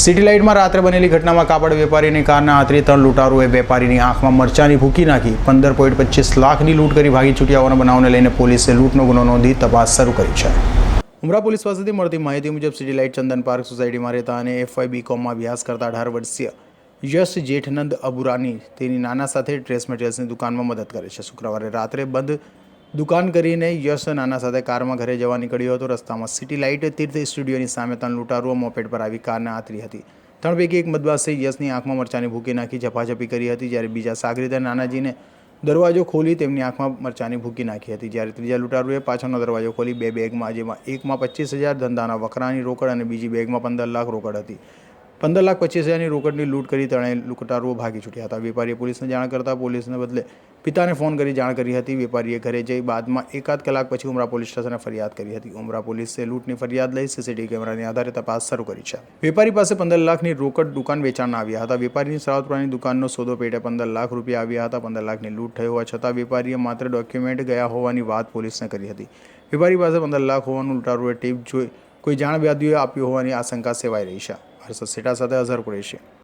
City લાઇટમાં રાત્રે બનેલી ઘટનામાં કાપડ વેપારીની કારના આતરી ત્રણ લૂંટારુઓએ વેપારીની આંખમાં મરચાની ભૂકી નાખી. પંદર પોઈન્ટ પચીસ લાખની લૂંટ કરી ભાગી છૂટ્યા હોવાના બનાવને લઈને પોલીસે લૂંટનો ગુનો નોંધી તપાસ શરૂ કરી છે. ઉમરા પોલીસ પાસેથી મળતી માહિતી મુજબ સિટી લાઇટ ચંદન પાર્ક સોસાયટીમાં રહેતા અને એફઆઈ બી કોમમાં અભ્યાસ કરતા અઢાર વર્ષીય યશ જેઠનંદ અબુરાની તેની નાના સાથે ડ્રેસ મટીરિયલ્સની દુકાનમાં મદદ કરે છે. શુક્રવારે રાત્રે બંધ દુકાન કરીને યશ નાના સાથે કારમાં ઘરે જવા નીકળ્યો હતો. રસ્તામાં સિટી લાઇટ, તીર્થ સ્ટુડિયોની સામે ત્રણ લૂંટારુઓ મોપેડ પર આવી કારને આતરી હતી. ત્રણ પૈકી એક મદબાસે યશની આંખમાં મરચાની ભૂકી નાખી ઝપાઝપી કરી હતી, જ્યારે બીજા સાગરીતે નાનાજીને દરવાજો ખોલી તેમની આંખમાં મરચાની ભૂકી નાખી હતી. જ્યારે ત્રીજા લૂંટારુએ પાછળનો દરવાજો ખોલી બે બેગમાં જેમાં એકમાં પચીસ હજાર ધંધાના વખરાની રોકડ અને બીજી બેગમાં પંદર લાખ રોકડ હતી. પંદર લાખ પચીસ હજારની રોકડની લૂંટ કરી ત્રણેય લૂંટારુઓ ભાગી છૂટ્યા હતા. વેપારીએ પોલીસને જાણ કરતાં પોલીસને બદલે પિતાને ફોન કરી જાણ કરી હતી. વેપારીએ ઘરે જઈ બાદમાં એકાદ કલાક પછી ઉમરા પોલીસ સ્ટેશને ફરિયાદ કરી હતી. ઉમરા પોલીસે લૂંટની ફરિયાદ લઈ સીસીટીવી કેમેરાની આધારે તપાસ શરૂ કરી છે. વેપારી પાસે પંદર લાખની રોકડ દુકાન વેચાણના આવ્યા હતા. વેપારીની સાવતપુરાની દુકાનનો સોદો પેટે પંદર લાખ રૂપિયા આવ્યા હતા. પંદર લાખની લૂંટ થઈ હોવા છતાં વેપારીએ માત્ર ડોક્યુમેન્ટ ગયા હોવાની વાત પોલીસને કરી હતી. વેપારી પાસે પંદર લાખ હોવાનું લૂંટારૂએ ટીપ જોઈ કોઈ જાણ વ્યાદીઓએ આપ્યું હોવાની આશંકા સેવાઈ રહી છે. હર્ષદ સેટા સાથે અઝહર કુરેશી.